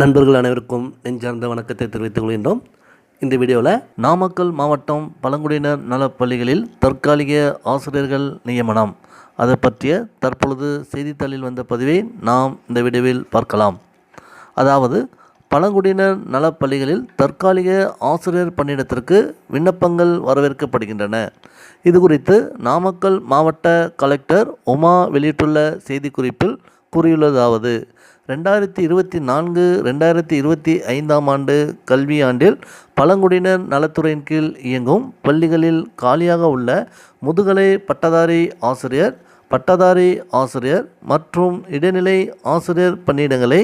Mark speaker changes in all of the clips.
Speaker 1: நண்பர்கள் அனைவருக்கும் நெஞ்சார்ந்த வணக்கத்தை தெரிவித்துக் கொள்கின்றோம். இந்த வீடியோவில் நாமக்கல் மாவட்டம் பழங்குடியினர் நலப் பள்ளிகளில் தற்காலிக ஆசிரியர்கள் நியமனம். அதை பற்றிய தற்பொழுது செய்தித்தாளில் வந்த பதிவை நாம் இந்த வீடியோவில் பார்க்கலாம். அதாவது பழங்குடியினர் நலப் பள்ளிகளில் தற்காலிக ஆசிரியர் பணியிடத்திற்கு விண்ணப்பங்கள் வரவேற்கப்படுகின்றன. இது குறித்து நாமக்கல் மாவட்ட கலெக்டர் உமா வெளியிட்டுள்ள செய்திக்குறிப்பில் கூறியுள்ளதாவது ரெண்டாயிரத்தி இருபத்தி நான்கு ரெண்டாயிரத்தி இருபத்தி ஐந்தாம் ஆண்டு கல்வியாண்டில் பழங்குடியினர் நலத்துறையின் கீழ் இயங்கும் பள்ளிகளில் காலியாக உள்ள முதுகலை பட்டதாரி ஆசிரியர் பட்டதாரி ஆசிரியர் மற்றும் இடைநிலை ஆசிரியர் பணியிடங்களை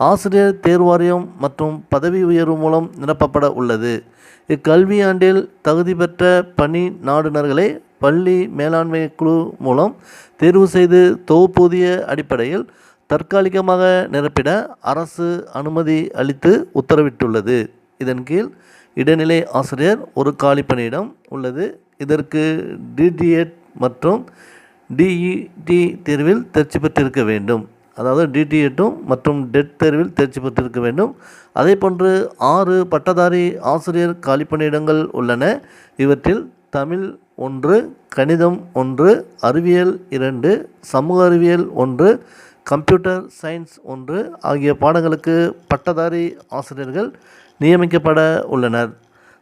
Speaker 1: ஆசிரியர் தேர்வாரியம் மற்றும் பதவி உயர்வு மூலம் நிரப்பப்பட உள்ளது. இக்கல்வியாண்டில் தகுதி பெற்ற பணி நாடுனர்களை பள்ளி மேலாண்மை குழு மூலம் தேர்வு செய்து தொகுப்பூதிய அடிப்படையில் தற்காலிகமாக நிரப்பிட அரசு அனுமதி அளித்து உத்தரவிட்டுள்ளது. இதன் கீழ் இடைநிலை ஆசிரியர் ஒரு காலி பணியிடம் உள்ளது. இதற்கு டிடிஎட் மற்றும் டிஇடி தேர்வில் தேர்ச்சி பெற்றிருக்க வேண்டும். அதாவது டிடிஎட்டும் மற்றும் டெட் தேர்வில் தேர்ச்சி பெற்றிருக்க வேண்டும். அதே போன்று ஆறு பட்டதாரி ஆசிரியர் காலி பணியிடங்கள் உள்ளன. இவற்றில் தமிழ் ஒன்று கணிதம் ஒன்று அறிவியல் இரண்டு சமூக அறிவியல் ஒன்று கம்ப்யூட்டர் சயின்ஸ் ஒன்று ஆகிய பாடங்களுக்கு பட்டதாரி ஆசிரியர்கள் நியமிக்கப்பட உள்ளனர்.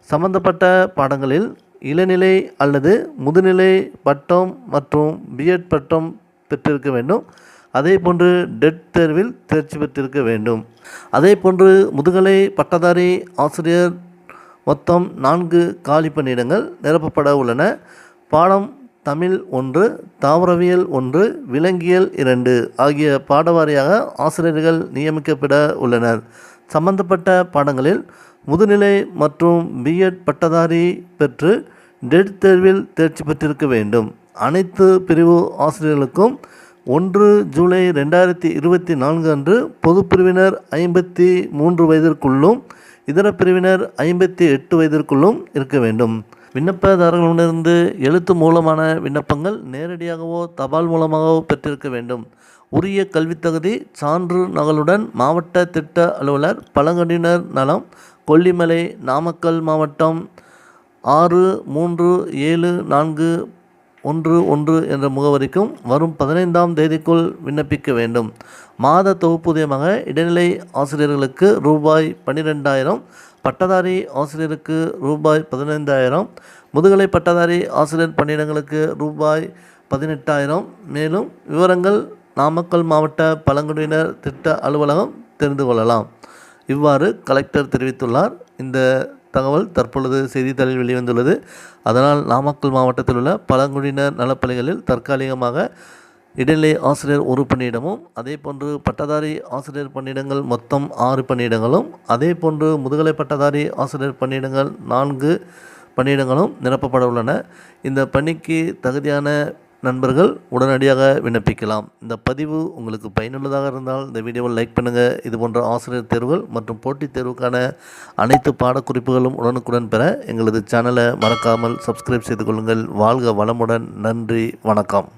Speaker 1: சம்பந்தப்பட்ட பாடங்களில் இளநிலை அல்லது முதுநிலை பட்டம் மற்றும் பிஎட் பட்டம் பெற்றிருக்க வேண்டும். அதே போன்று டெட் தேர்வில் தேர்ச்சி பெற்றிருக்க வேண்டும். அதே போன்று முதுகலை பட்டதாரி ஆசிரியர் மொத்தம் நான்கு காலி பணியிடங்கள் நிரப்பப்பட உள்ளன. பாடம் தமிழ் ஒன்று தாவரவியல் ஒன்று விலங்கியல் இரண்டு ஆகிய பாடவாரியாக ஆசிரியர்கள் நியமிக்கப்பட உள்ளனர். சம்பந்தப்பட்ட பாடங்களில் முதுநிலை மற்றும் பிஎட் பட்டதாரி பெற்று டெட் தேர்வில் தேர்ச்சி பெற்றிருக்க வேண்டும். அனைத்து பிரிவு ஆசிரியர்களுக்கும் ஒன்று ஜூலை ரெண்டாயிரத்தி இருபத்தி நான்கு அன்று பொதுப்பிரிவினர் ஐம்பத்தி மூன்று வயதிற்குள்ளும் இதர பிரிவினர் ஐம்பத்தி எட்டு வயதிற்குள்ளும் இருக்க வேண்டும். விண்ணப்பதாரர்களிடமிருந்து எழுத்து மூலமான விண்ணப்பங்கள் நேரடியாகவோ தபால் மூலமாகவோ பெற்றிருக்க வேண்டும். உரிய கல்வித் தகுதி சான்று நகலுடன் மாவட்ட திட்ட அலுவலர் பழங்குடியினர் நலம் கொல்லிமலை நாமக்கல் மாவட்டம் ஆறு மூன்று ஏழு நான்கு ஒன்று ஒன்று என்ற முகவரிக்கும் வரும் பதினைந்தாம் தேதிக்குள் விண்ணப்பிக்க வேண்டும். மாத தொகுப்பூதியமாக இடைநிலை ஆசிரியர்களுக்கு ரூபாய் பன்னிரெண்டாயிரம் பட்டதாரி ஆசிரியருக்கு ரூபாய் பதினைந்தாயிரம் முதுகலை பட்டதாரி ஆசிரியர் பணியிடங்களுக்கு ரூபாய் பதினெட்டாயிரம். மேலும் விவரங்கள் நாமக்கல் மாவட்ட பழங்குடியினர் திட்ட அலுவலகம் தெரிந்து கொள்ளலாம். இவ்வாறு கலெக்டர் தெரிவித்துள்ளார். இந்த தகவல் தற்பொழுது செய்தித்தாளில் வெளிவந்துள்ளது. அதனால் நாமக்கல் மாவட்டத்தில் உள்ள பழங்குடியினர் நலப்பள்ளிகளில் தற்காலிகமாக இடைநிலை ஆசிரியர் ஒரு பணியிடமும் அதே போன்று பட்டதாரி ஆசிரியர் பணியிடங்கள் மொத்தம் ஆறு பணியிடங்களும் அதே போன்று முதுகலை பட்டதாரி ஆசிரியர் பணியிடங்கள் நான்கு பணியிடங்களும் நிரப்பப்பட உள்ளன. இந்த பணிக்கு தகுதியான நண்பர்கள் உடனடியாக விண்ணப்பிக்கலாம். இந்த பதிவு உங்களுக்கு பயனுள்ளதாக இருந்தால் இந்த வீடியோவை லைக் பண்ணுங்கள் இது போன்ற ஆசிரியர் தேர்வுகள் மற்றும் போட்டித் தேர்வுக்கான அனைத்து பாடக்குறிப்புகளும் உடனுக்குடன் பெற எங்களது சேனலை மறக்காமல் சப்ஸ்கிரைப் செய்து கொள்ளுங்கள். வாழ்க வளமுடன். நன்றி. வணக்கம்.